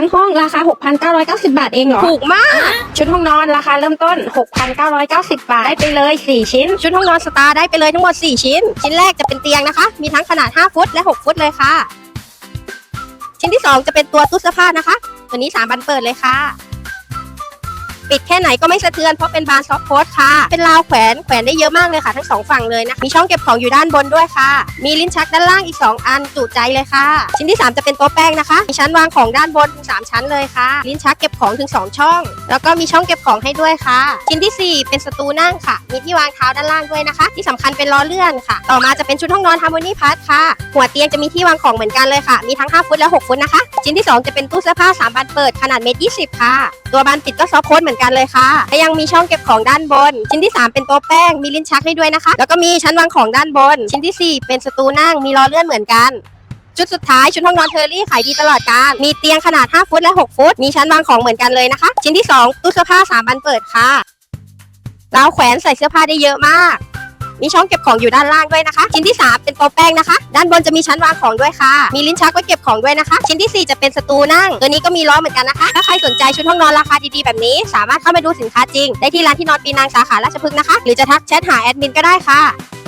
ทั้งห้องราคา 6,990 บาทเองเหรอ ถูกมาก ชุดห้องนอนราคาเริ่มต้น 6,990 บาท ได้ไปเลย 4 ชิ้น ชุดห้องนอนสตาร์ได้ไปเลยทั้งหมด 4 ชิ้น ชิ้นแรกจะเป็นเตียงนะคะ มีทั้งขนาด 5 ฟุตและ 6 ฟุตเลยค่ะ ชิ้นที่ 2 จะเป็นตัวตู้เสื้อผ้านะคะ ตัวนี้ 3 บันเปิดเลยค่ะ ปิดแค่ไหนก็ไม่สะเทือนเพราะเป็นบานซอฟต์โพสค่ะ เป็นราวแขวนแขวนได้เยอะมากเลยค่ะทั้งสองฝั่งเลยนะมีช่องเก็บของอยู่ด้านบนด้วยค่ะ มีลิ้นชักด้านล่างอีก 2 อันจุใจเลยค่ะ ชิ้นที่ 3 จะเป็นโต๊ะแป้งนะคะ มีชั้นวางของด้านบนถึง3ชั้นเลยค่ะ ลิ้นชักเก็บของถึง 2 ช่อง แล้วก็มีช่องเก็บของให้ด้วยค่ะ ชิ้นทีสี่4 เป็นสตูนั่งค่ะ มีที่วางเท้าด้านล่างด้วยนะคะ ที่สำคัญเป็นล้อเลื่อนค่ะ ต่อมาจะเป็นชุดห้องนอนฮาร์โมนีพาร์ทค่ะ หัวเตียงจะมีที่วางของเหมือนกันเลยค่ะ มีทั้ง 5 ฟุตและ 6 ฟุตนะคะ ชิ้นที่ 2 จะเป็นตู้เสื้อผ้า3บานเปิดขนาดเมตรยีค่ะ ตัวบานปิดก็ซอฟโค้ดเหมือนกันเลยค่ะและยังมีช่องเก็บของด้านบน ชิ้นที่ 3 เป็นโต๊ะแป้งมีลิ้นชักให้ด้วยนะคะ แล้วก็มีชั้นวางของด้านบน ชิ้นทีสี่4 เป็นสตูนั่งมีล้อเลื่อนเหมือนกันชุดสุดท้ายชุดห้องนอนเทอร์รี่ขายดีตลอดการ มีเตียงขนาด 5 ฟุตและ 6 ฟุต มีชั้นวางของเหมือนกันเลยนะคะ ชิ้นที่ 2 ตู้เสื้อผ้า 3บานเปิดค่ะ เราแขวนใส่เสื้อผ้าได้เยอะมาก มีช่องเก็บของอยู่ด้านล่างด้วยนะคะ ชิ้นที่ 3 เป็นโต๊ะแป้งนะคะ ด้านบนจะมีชั้นวางของด้วยค่ะ มีลิ้นชักไว้เก็บของด้วยนะคะ ชิ้นทีสี่4 จะเป็นสตูนั่ง ตัวนี้ก็มีล้อเหมือนกันนะคะ ถ้าใครสนใจชุดห้องนอนราคาดีๆแบบนี้ สามารถเข้าไปดูสินค้าจริง ได้ที่ร้านที่นอนปีนังสาขาราชพฤกษ์นะคะ หรือจะทักแชทหาแอดมินก็ได้ค่ะ